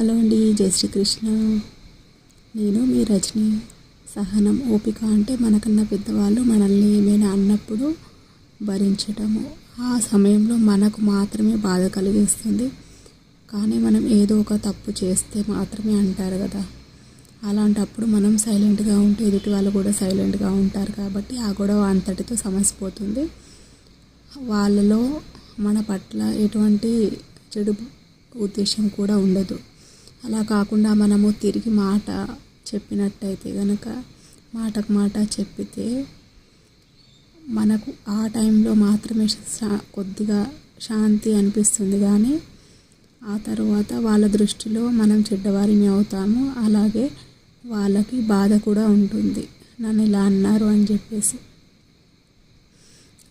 Hello అండి జై శ్రీకృష్ణ. నేను మీ రజని సహనం. ఓపిక అంటే మనకన్నా పెద్దవాళ్ళు మనల్ని ఏమైనా అన్నప్పుడు భరించటము. ఆ సమయంలో మనకు మాత్రమే బాధ కలిగిస్తుంది. కానీ మనం ఏదో ఒక తప్పు చేస్తే మాత్రమే అంటారు కదా. అలాంటప్పుడు మనం సైలెంట్గా ఉంటే ఎదుటి వాళ్ళు కూడా సైలెంట్గా ఉంటారు కాబట్టి ఆ గొడవ అంతటితో సమసిపోతుంది. వాళ్ళలో మన పట్ల ఎటువంటి చెడు ఉద్దేశం కూడా ఉండదు. అలా కాకుండా మనము తిరిగి మాట చెప్పినట్టయితే కనుక మాటకు మాట చెప్పితే మనకు ఆ టైంలో మాత్రమే శా- కొద్దిగా శాంతి అనిపిస్తుంది. కానీ ఆ తర్వాత వాళ్ళ దృష్టిలో మనం చెడ్డవారిని అవుతాము. అలాగే వాళ్ళకి బాధ కూడా ఉంటుంది. నన్ను ఇలా అన్నారు అని చెప్పేసి.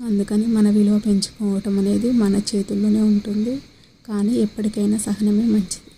అందుకని మన విలువ పెంచుకోవటం అనేది మన చేతుల్లోనే ఉంటుంది. కానీ ఎప్పటికైనా సహనమే మంచిది.